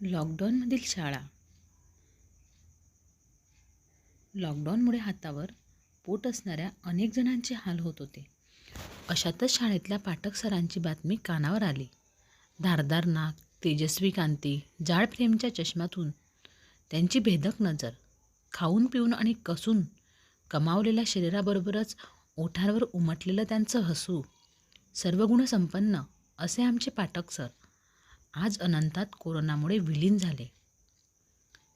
लॉकडाऊनमधील शाळा. लॉकडाऊनमुळे हातावर पोट असणाऱ्या अनेक जणांचे हाल होत होते. अशातच शाळेतल्या पाठक सरांची बातमी कानावर आली. धारदार नाक तेजस्वी कांती जाड फ्रेमच्या चष्म्यातून त्यांची भेदक नजर खाऊन पिऊन आणि कसून कमावलेल्या शरीराबरोबरच ओठांवर उमटलेलं त्यांचं हसू सर्व गुणसंपन्न असे आमचे पाठक सर आज अनंतात कोरोनामुळे विलीन झाले.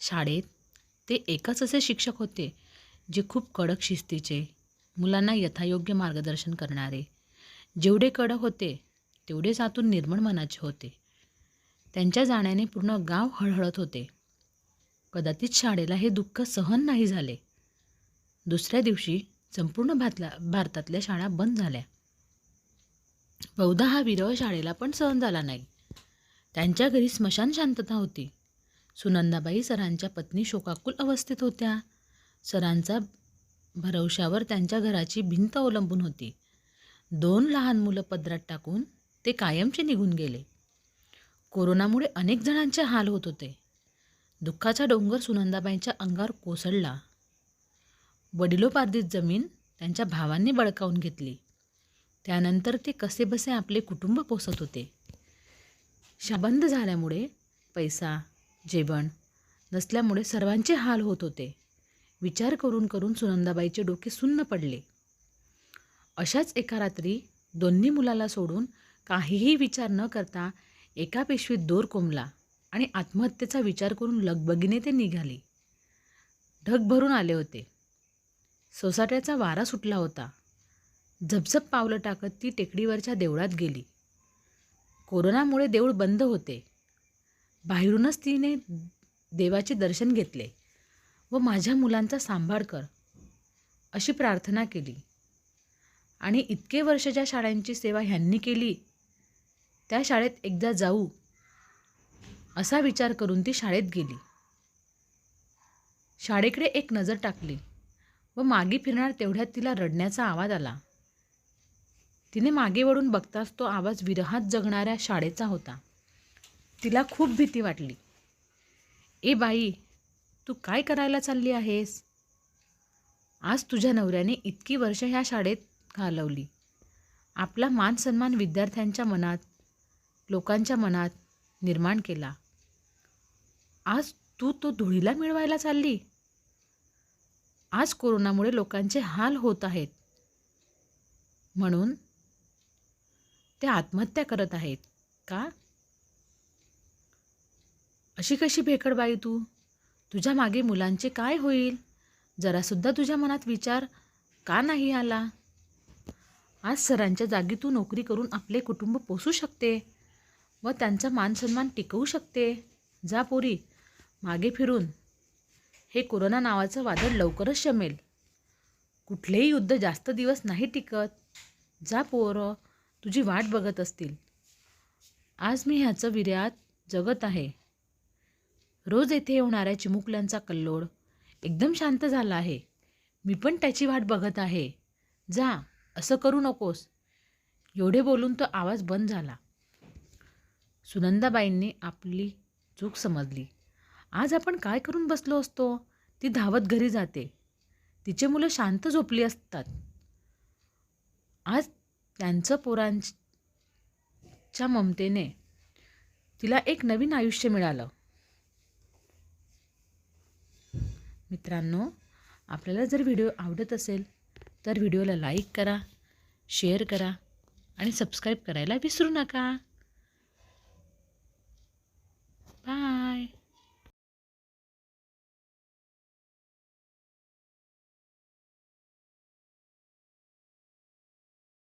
शाळेत ते एकच असे शिक्षक होते जे खूप कडक शिस्तीचे मुलांना यथायोग्य मार्गदर्शन करणारे. जेवढे कडक होते तेवढेच आतून निर्मळ मनाचे होते. त्यांच्या जाण्याने पूर्ण गाव हळहळत होते. कदाचित शाळेला हे दुःख सहन नाही झाले. दुसऱ्या दिवशी संपूर्ण भातला भारतातल्या शाळा बंद झाल्या. बहुधा हा विरह शाळेला पण सहन झाला नाही. त्यांच्या घरी स्मशान शांतता होती. सुनंदाबाई सरांच्या पत्नी शोकाकुल अवस्थेत होत्या. सरांचा भरवशावर त्यांच्या घराची भिंत अवलंबून होती. दोन लहान मुलं पदरात टाकून ते कायमचे निघून गेले. कोरोनामुळे अनेक जणांचे हाल होत होते. दुःखाचा डोंगर सुनंदाबाईंच्या अंगावर कोसळला. वडिलोपार्जित जमीन त्यांच्या भावांनी बळकावून घेतली. त्यानंतर ते कसेबसे आपले कुटुंब पोसत होते. शाबंद झाल्यामुळे पैसा जेवण नसल्यामुळे सर्वांचे हाल होत होते. विचार करून करून सुनंदाबाईचे डोके सुन्न पडले. अशाच एका रात्री दोन्ही मुलाला सोडून काहीही विचार न करता एका पिशवीत दोर कोंबला आणि आत्महत्येचा विचार करून लगबगीने ते निघाले. ढग भरून आले होते. सोसाट्याचा वारा सुटला होता. झपझप पावलं टाकत ती टेकडीवरच्या देवळात गेली. कोरोनामुळे देऊळ बंद होते. बाहेरूनच तिने देवाचे दर्शन घेतले व माझ्या मुलांचा सांभाळ कर अशी प्रार्थना केली. आणि इतके वर्ष ज्या शाळांची सेवा ह्यांनी केली त्या शाळेत एकदा जाऊ असा विचार करून ती शाळेत गेली. शाळेकडे एक नजर टाकली व मागे फिरणार तेवढ्यात तिला रडण्याचा आवाज आला. तिने मागे वळून बघताच तो आवाज विरहात जगणाऱ्या शाळेचा होता. तिला खूप भीती वाटली. ए बाई तू काय करायला चालली आहेस? आज तुझ्या नवऱ्याने इतकी वर्ष ह्या शाळेत घालवली. आपला मान सन्मान विद्यार्थ्यांच्या मनात लोकांच्या मनात निर्माण केला. आज तू तो धुळीला मिळवायला चालली? आज कोरोनामुळे लोकांचे हाल होत आहेत. म्हणून ते आत्महत्या करत आहेत. का? अशी कशी भेकड बाई तू? तुझ्या मागे मुलांचे काय होईल? जरासुद्धा तुझ्या मनात विचार का नाही आला? आज सरांच्या जागी तू नोकरी करून आपले कुटुंब पोसू शकते व त्यांचा मानसन्मान टिकवू शकते. जा पोरी मागे फिरून. हे कोरोना नावाचं वादळ लवकरच शमेल. कुठलेही युद्ध जास्त दिवस नाही टिकत. जा पोरं तुझी वाट बघत असतील. आज मी ह्याचं विर्यात जगत आहे. रोज येथे होणाऱ्या चिमुकल्यांचा कल्लोळ एकदम शांत झाला आहे. मी पण त्याची वाट बघत आहे. जा असं करू नकोस. एवढे बोलून तो आवाज बंद झाला. सुनंदाबाईंनी आपली चूक समजली. आज आपण काय करून बसलो असतो? ती धावत घरी जाते. तिचे मुलं शांत झोपली असतात. आज त्यांचं पोरांच्या ममतेने तिला एक नवीन आयुष्य मिळालं. मित्रांनो आपल्याला जर व्हिडिओ आवडत असेल तर व्हिडिओला लाईक करा शेअर करा आणि सबस्क्राईब करायला विसरू नका.